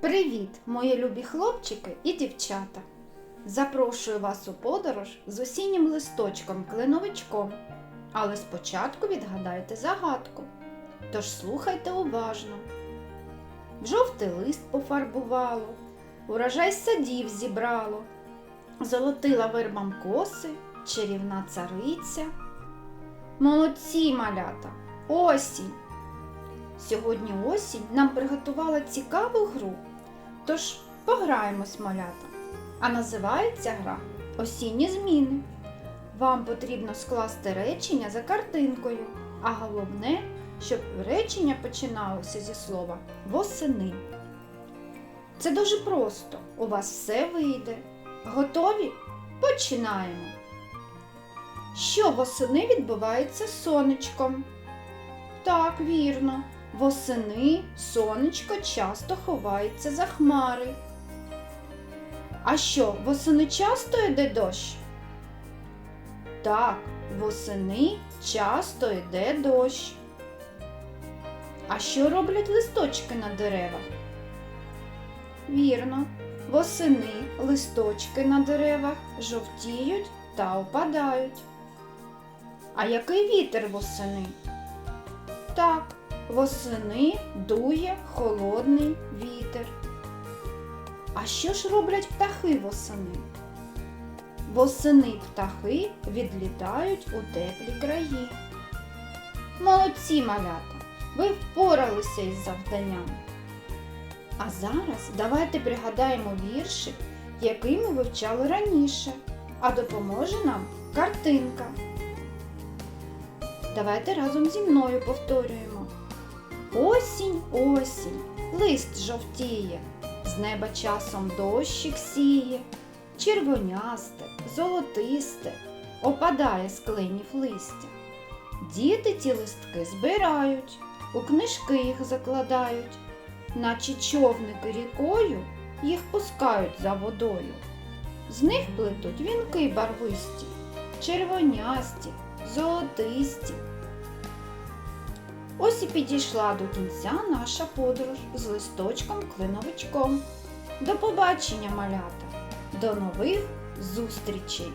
Привіт, мої любі хлопчики і дівчата! Запрошую вас у подорож з осіннім листочком клиновичком. Але спочатку відгадайте загадку. Тож слухайте уважно. Жовтий лист пофарбувало, урожай садів зібрало, золотила вербам коси, чарівна цариця. Молодці малята! Осінь! Сьогодні осінь нам приготувала цікаву гру. Тож пограємось, малята. А називається гра Осінні зміни. Вам потрібно скласти речення за картинкою, а головне, щоб речення починалося зі слова восени. Це дуже просто. У вас все вийде. Готові? Починаємо. Що восени відбувається з сонечком? Так, вірно. Восени сонечко часто ховається за хмари. А що, восени часто йде дощ? Так, восени часто йде дощ. А що роблять листочки на деревах? Вірно, восени листочки на деревах жовтіють та опадають. А який вітер восени? Так, восени дує холодний вітер. А що ж роблять птахи восени? Восени птахи відлітають у теплі краї. Молодці малята! Ви впоралися із завданням. А зараз давайте пригадаємо віршик, який ми вивчали раніше, а допоможе нам картинка. Давайте разом зі мною повторюємо. Осінь, осінь, лист жовтіє, з неба часом дощик сіє, червонясте, золотисте, опадає з кленів листя. Діти ті листки збирають, у книжки їх закладають, наче човники рікою їх пускають за водою. З них плетуть вінки барвисті, червонясті, золотисті. Ось і підійшла до кінця наша подорож з листочком клиновичком. До побачення, малята! До нових зустрічей!